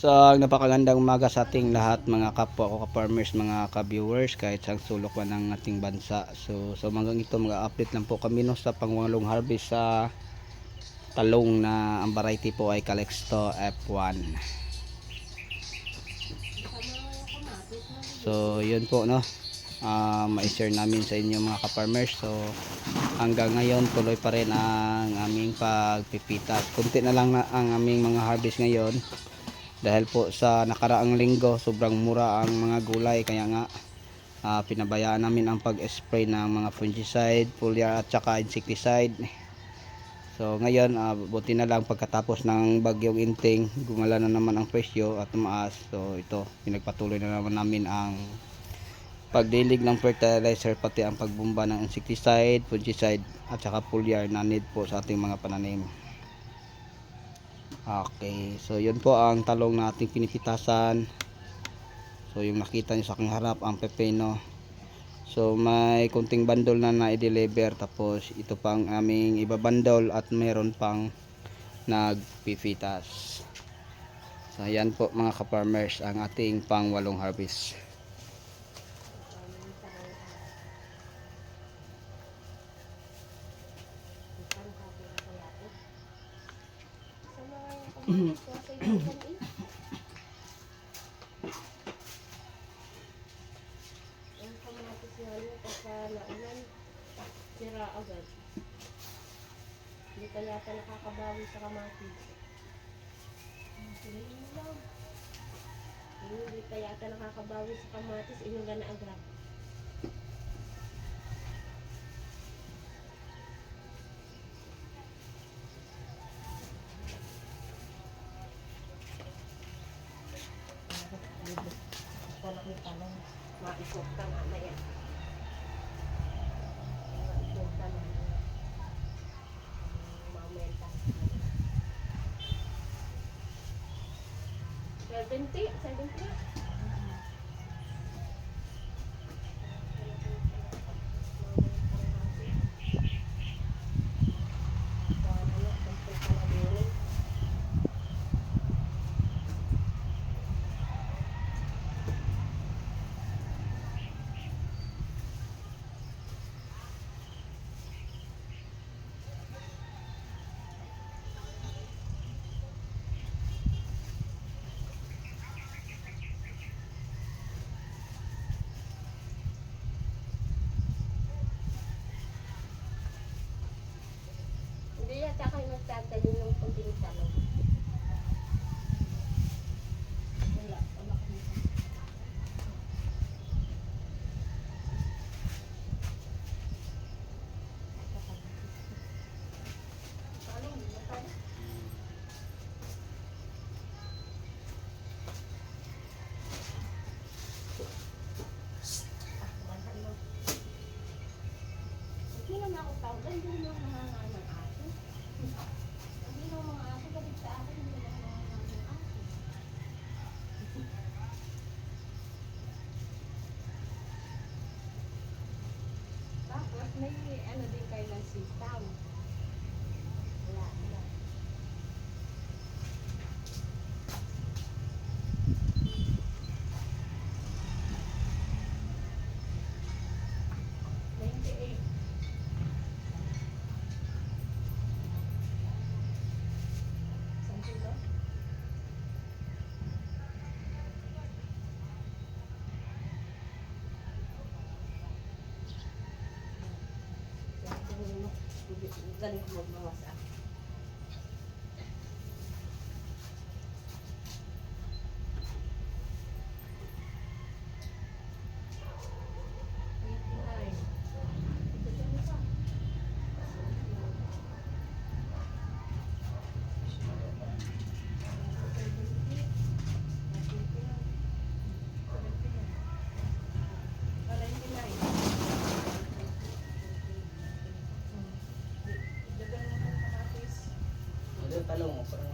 So, napakagandang umaga sa ating lahat mga kapwa ko ka-farmers, mga ka-viewers kahit sa sulok man ng ating bansa. So, sa umagang ito mag-update lang po kami no sa pangwalong harvest sa talong na ang variety po ay Calixto F1. So, yun po no. Ah, ma-share namin sa inyo mga ka-farmers. So, hanggang ngayon tuloy pa rin ang aming pagpipita. Kunti na lang na ang aming mga harvest ngayon dahil po sa nakaraang linggo sobrang mura ang mga gulay kaya nga ah, pinabayaan namin ang pag-spray ng mga fungicide, foliar at saka insecticide. So ngayon ah, buti na lang pagkatapos ng bagyong inting gumala na naman ang presyo at tumaas. So ito pinagpatuloy na naman namin ang pagdilig ng fertilizer pati ang pagbumba ng insecticide, fungicide at saka foliar na need po sa ating mga pananim. Okay, so yun po ang talong na ating pinipitasan. So yung nakita niyo sa aking harap ang pepino. So may kunting bandol na na-deliver tapos ito pang aming ibabandol at meron pang nagpipitas. So yan po mga ka-farmers ang ating pang walong harvest. Ang kamatis nga niya pagka naulan, sira agad. Hindi ka yata nakakabawi sa kamatis. Hindi ka yata nakakabawi sa kamatis, inulan na agad. 70? 70? Kayo nagtatayo ng kunting talong. Wala. Wala kami. Talong, mo. Hindi naman ako tawag. Hindi naman may ano din kayo ng sitaw. Galing ko magbawas talong. Parang